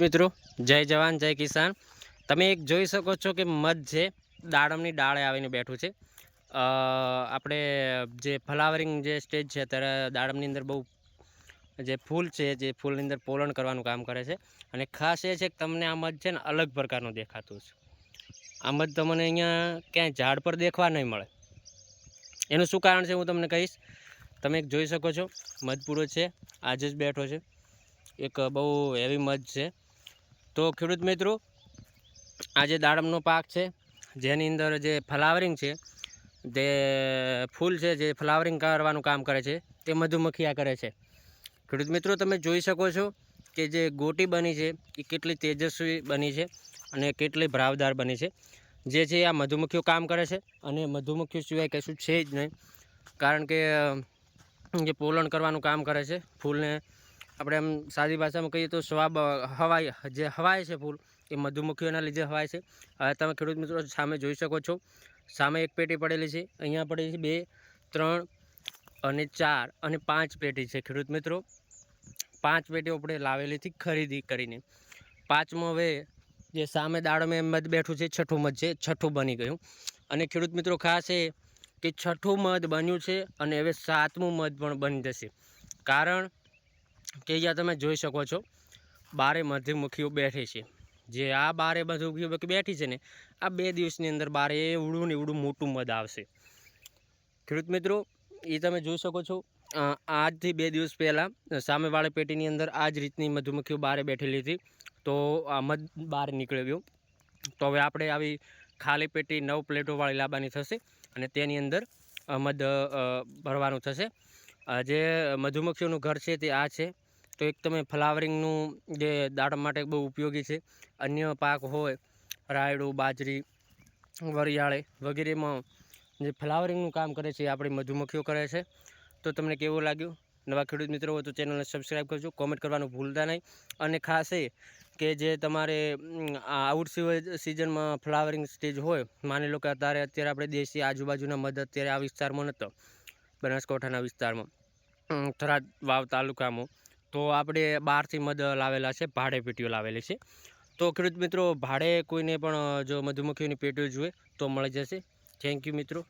મિત્રો, જય જવાન, જય કિસાન. તમે એક જોઈ શકો છો કે મધ છે, દાડમની ડાળે આવીને બેઠું છે. આપણે જે ફ્લાવરિંગ જે સ્ટેજ છે ત્યારે દાડમની અંદર બહુ જે ફૂલ છે, જે ફૂલની અંદર પોલણ કરવાનું કામ કરે છે. અને ખાસ એ છે કે તમને આ મધ છે ને અલગ પ્રકારનું દેખાતું છે આ મધ તમને અહીંયા ક્યાંય ઝાડ પર દેખવા નહીં મળે. એનું શું કારણ છે હું તમને કહીશ. તમે જોઈ શકો છો, મધ પૂરો છે, આજે જ બેઠો છે. એક બહુ હેવી મધ છે. તો ખેડૂત મિત્રો, આ જે દાડમનો પાક છે, જેની અંદર જે ફ્લાવરિંગ છે, જે ફૂલ છે, જે ફ્લાવરિંગ કરવાનું કામ કરે છે, તે મધુમક્ખીયા કરે છે. ખેડૂત મિત્રો, તમે જોઈ શકો છો કે જે ગોટી બની છે, એ કેટલી તેજસ્વી બની છે અને કેટલી ભરાવદાર બની છે. જે છે આ મધુમક્ખીઓ કામ કરે છે અને મધુમક્ખીઓ સિવાય કશું છે જ નહીં. કારણ કે જે પોલણ કરવાનું કામ કરે છે, ફૂલને આપણે એમ સાદી ભાષામાં કહીએ તો સ્વાબ હવાઈ, જે હવાય છે ફૂલ, એ મધુમક્ખીઓના લીધે હવાય છે. હવે તમે ખેડૂત મિત્રો સામે જોઈ શકો છો. સામે એક પેટી પડેલી છે. અહીંયા પડેલી છે બે, ત્રણ અને ચાર અને પાંચ પેટી છે ખેડૂત મિત્રો. પાંચ પેટીઓ આપણે લાવેલી હતી ખરીદી કરીને. પાંચમો હવે જે સામે દાડમે મધ બેઠું છે, છઠ્ઠું મધ છે, છઠ્ઠું બની ગયું. અને ખેડૂત મિત્રો ખાસ એ કે છઠ્ઠું મધ બન્યું છે અને હવે સાતમું મધ પણ બની જશે. કારણ કે જ્યાં તમે જોઈ શકો છો, બારે મધુમક્ખીઓ બેઠી છે. જે આ બારે મધુમક્ખીઓ બેઠી છે ને, આ બે દિવસની અંદર બારે એવડું ને એવડું મોટું મધ આવશે. ખેડૂત મિત્રો એ તમે જોઈ શકો છો આજથી બે દિવસ પહેલાં સામેવાળી પેટીની અંદર આ જ રીતની મધુમક્ખીઓ બારે બેઠેલી હતી. તો આ મધ બહાર નીકળી ગયું. તો હવે આપણે આવી ખાલી પેટી નવ પ્લેટોવાળી લાવવાની થશે અને તેની અંદર મધ ભરવાનું થશે. જે મધુમક્ખીઓનું ઘર છે તે આ છે. તો એક તમે ફ્લાવરિંગનું જે દાળ માટે બહુ ઉપયોગી છે. અન્ય પાક હોય, રાયડું, બાજરી, વરિયાળે વગેરેમાં જે ફ્લાવરિંગનું કામ કરે છે આપણી મધુમક્ખીઓ કરે છે. તો તમને કેવું લાગ્યું? નવા ખેડૂત મિત્રો હોય તો ચેનલને સબસ્ક્રાઈબ કરજો, કોમેન્ટ કરવાનું ભૂલતા નહીં. અને ખાસ એ કે જે તમારે આઉટ સિઝનમાં ફ્લાવરિંગ સ્ટેજ હોય, માની લો કે અત્યારે અત્યારે આપણે દેશી આજુબાજુના મધ અત્યારે આ વિસ્તારમાં નહોતો બનાસકાંઠાના વિસ્તારમાં થરાદ વાવ તાલુકામાં. તો આપણે બહારથી મધ લાવેલા છે, ભાડે પેટીઓ લાવેલી છે. તો ખેડૂત મિત્રો, ભાડે કોઈને પણ જો મધુમક્ખીઓની પેટીઓ જોઈએ તો મળી જશે. થેન્ક યુ મિત્રો.